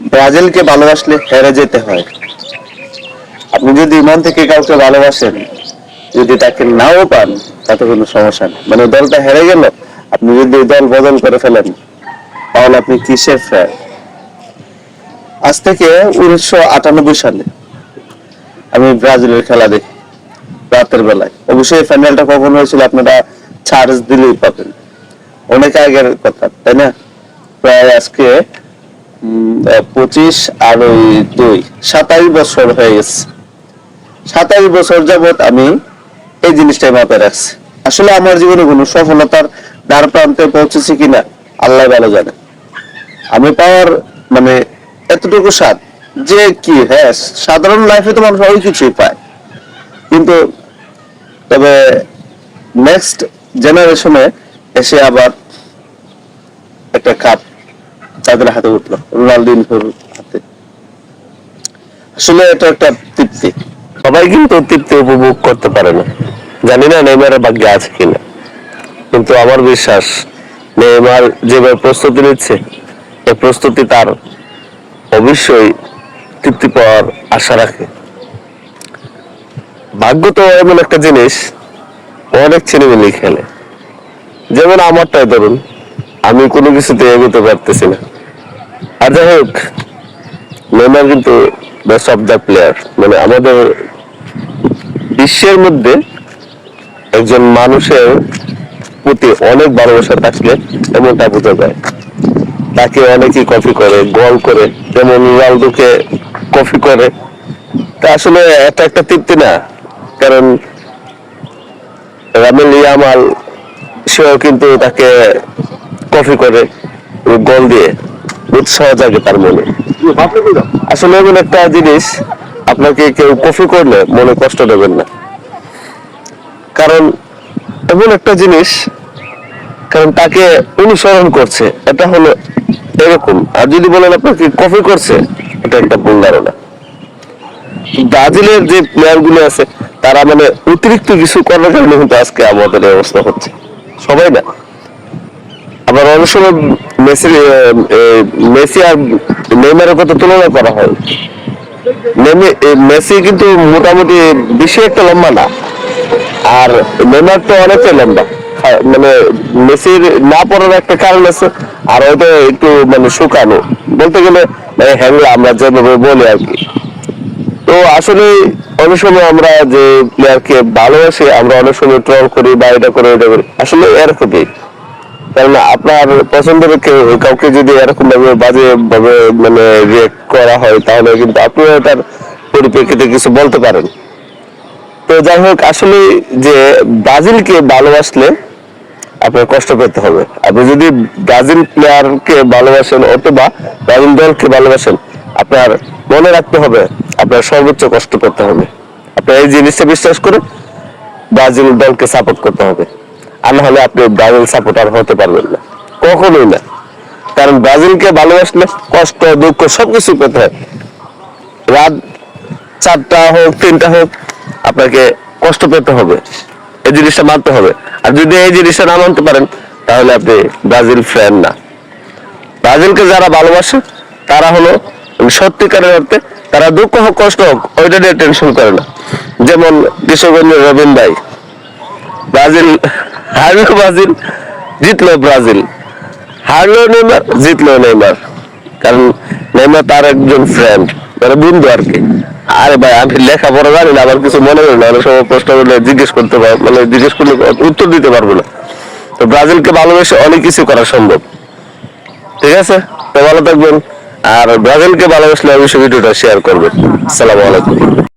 ব্রাজিলকে ভালোবাসলে হেরে যেতে হয়। আপনি যদি মন থেকে কাউকে ভালোবাসেন, যদি তাকে নাও পান, তাতে কোনো সমস্যা নেই। মানে দলটা হেরে গেল, আপনি যদি দল বদল করে ফেলেন, তাহলে আপনি কিসের ফ্যান আজ থেকে উনিশশো আটানব্বই সালে আমি ব্রাজিলের খেলা দেখি, রাতের বেলায়। অবশ্যই ফাইনালটা কখন হয়েছিল আপনারা চার্জ দিলেই পাবেন। অনেক আগের কথা, তাই না? প্রায় আজকে পঁচিশ আর ওই দুই। সাতাইশ বছর হয়ে গেছে। সাতাইশ বছর যাবত আমি এই জিনিসটাই মাথায় রাখছি। আসলে আমার জীবনে কোনো সফলতার দ্বার প্রান্তে পৌঁছেছি কিনা আল্লাহ ভালো জানে। আমি পাওয়ার মানে এতটুকু স্বাদ যে কি হ্যাঁ সাধারণ লাইফে তো মানুষ অনেক কিছুই পায়। কিন্তু তবে নেক্সট জেনারেশনে এসে আবার একটা কাপ তাদের হাতে উঠল রোনাল্ডিনহোর হাতে। আসলে এটা একটা তৃপ্তি। সবাই কিন্তু তৃপ্তি উপভোগ করতে পারে না। জানি না নেইমারের ভাগ্যে আছে কিনা। কিন্তু আমার বিশ্বাস, নেইমার যেভাবে প্রস্তুতি নিচ্ছে, এই প্রস্তুতি তার অবশ্যই তৃপ্তি পাওয়ার আশা রাখে। ভাগ্য তো এমন একটা জিনিস, অনেক ছেলেমেলি খেলে। যেমন আমারটাই ধরুন, আমি কোনো কিছুতে এগোতে পারতেছি না। আর যাই হোক, নেইমার কিন্তু বেস্ট অফ দ্য প্লেয়ার মানে আমাদের বিশ্বের মধ্যে একজন মানুষের প্রতি অনেক ভালোবাসা থাকলে এমনটা বোঝা যায়। তাকে অনেকেই কপি করে গোল করে, যেমন রোনালদোকে কপি করে। তা আসলে এটা একটা তৃপ্তি না, কারণ রামেল ইয়ামাল সেও কিন্তু তাকে কপি করে গোল দিয়ে। উৎসাহ জাগে তার মনে। আসলে এমন একটা জিনিস আপনাকে কেউ কপি করলে মনে কষ্ট দেবেন না। কারণ এমন একটা জিনিস, কারণ তাকে অনুসরণ করছে, এটা হলো এরকম। আর যদি বলেন আপনাকে কফি করছে, এটা একটা ভুল ধারণা। ব্রাজিলের যে প্লেয়ারগুলো আছে, তারা মানে অতিরিক্ত কিছু করার কারণে কিন্তু আজকে আমাদের অবস্থা হচ্ছে। সবাই না। আবার অনেক সময় মেসি মেসি আর নেইমারের কথা তুলনা করা হয়। মেসি কিন্তু মোটামুটি বেশি একটা লম্বা না। আর নেইমার তো অনেকটাই লম্বা। মানে মেসির না পড়ার একটা কারণ আছে, আর ওইটা একটু মানে শুকানো। বলতে গেলে মানে হ্যাংলা আমরা যেভাবে বলি আর কি। তো আসলে অনেক সময় আমরা যে প্লেয়ারকে ভালোবাসি, আমরা অনেক সময় ট্রল করি বা এটা করি এটা করি। আসলে এরকমই। কারণ আপনার পছন্দের কেউ, কাউকে যদি এরকম ভাবে বাজে ভাবে মানে রিয়েক্ট করা হয়, তাহলে কিন্তু আপনিও এটার পরিপ্রেক্ষিতে কিছু বলতে পারেন। তো যাই হোক, আসলে যে ব্রাজিলকে ভালোবাসলে আপনার কষ্ট পেতে হবে। আপনি যদি ব্রাজিল প্লেয়ারকে ভালোবাসেন অথবা ব্রাজিল দলকে ভালোবাসেন, আপনার মনে রাখতে হবে, আপনার সর্বোচ্চ কষ্ট করতে হবে। আপনার এই জিনিসটা বিশ্বাস করে ব্রাজিল দলকে সাপোর্ট করতে হবে। আর না হলে আপনি ব্রাজিল সাপোর্টার হতে পারবেন না। কখনোই না। কারণ ব্রাজিলকে ভালোবাসলে কষ্ট, দুঃখ সবকিছু পেতে হয়। রাত চারটা হোক, তিনটা হোক, আপনাকে কষ্ট পেতে হবে। এই জিনিসটা মানতে হবে। আর যদি এই জিনিসটা না মানতে পারেন, তাহলে আপনি ব্রাজিল ফ্যান না। ব্রাজিলকে যারা ভালোবাসে, তারা হলো সত্যিকারের অর্থে তারা দুঃখ হোক, কষ্ট হোক, ওইটা নিয়ে টেনশন করে না। যেমন কৃষকগঞ্জের রবিন ভাই, ব্রাজিল হারলো ব্রাজিল, জিতলো ব্রাজিল। হারলো নেইমার, জিতলো নেইমার। কারণ নেইমার তার একজন ফ্রেন্ড মানে বন্ধু আর কি। আরে ভাই, আমি লেখাপড়া জানি না, আমার কিছু মনে করি না। অনেক সময় প্রশ্ন করলে জিজ্ঞেস করতে পারব মানে জিজ্ঞেস করলে উত্তর দিতে পারব না। তো ব্রাজিলকে ভালোবেসে অনেক কিছু করা সম্ভব। ঠিক আছে? তো ভালো থাকবেন। আর ব্রাজিলকে ভালোবাসলে অবশ্যই ভিডিওটা শেয়ার করবেন। সালাম আলাইকুম।